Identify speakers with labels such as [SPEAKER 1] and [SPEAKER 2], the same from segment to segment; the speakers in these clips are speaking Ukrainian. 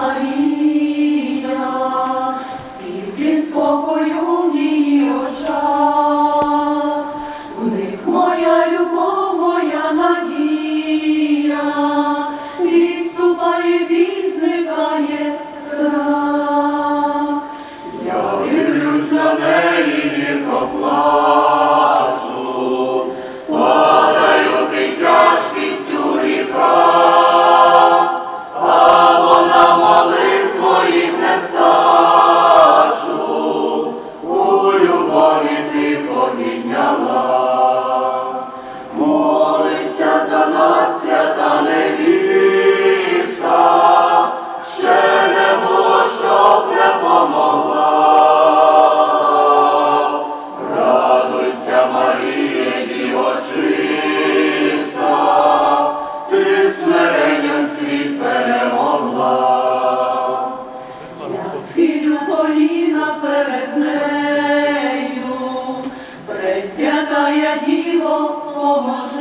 [SPEAKER 1] Марія, скільки спокою в її очах, у них моя любов, моя надія, відступає біль, зникає страх. Я дивлюсь на неї. 어.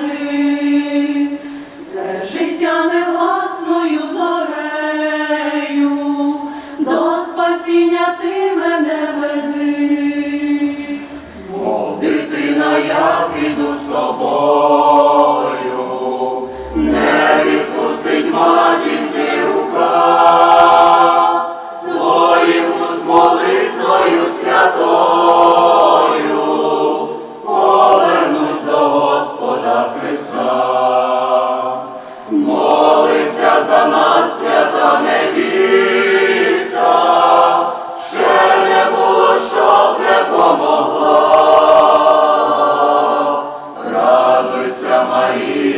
[SPEAKER 1] за нас свята невіста, ще не було, щоб не помогла, радуйся, Марія.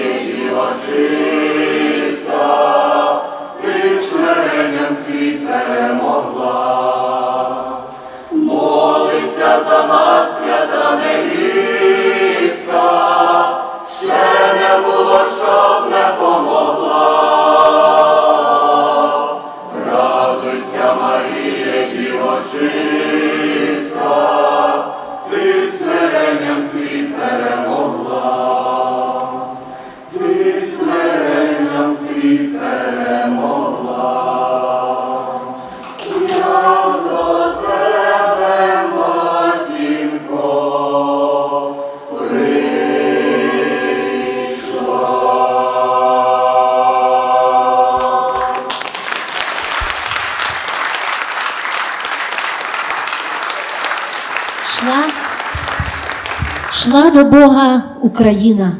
[SPEAKER 1] Марія, Діво,
[SPEAKER 2] Шла, шла до Бога Україна.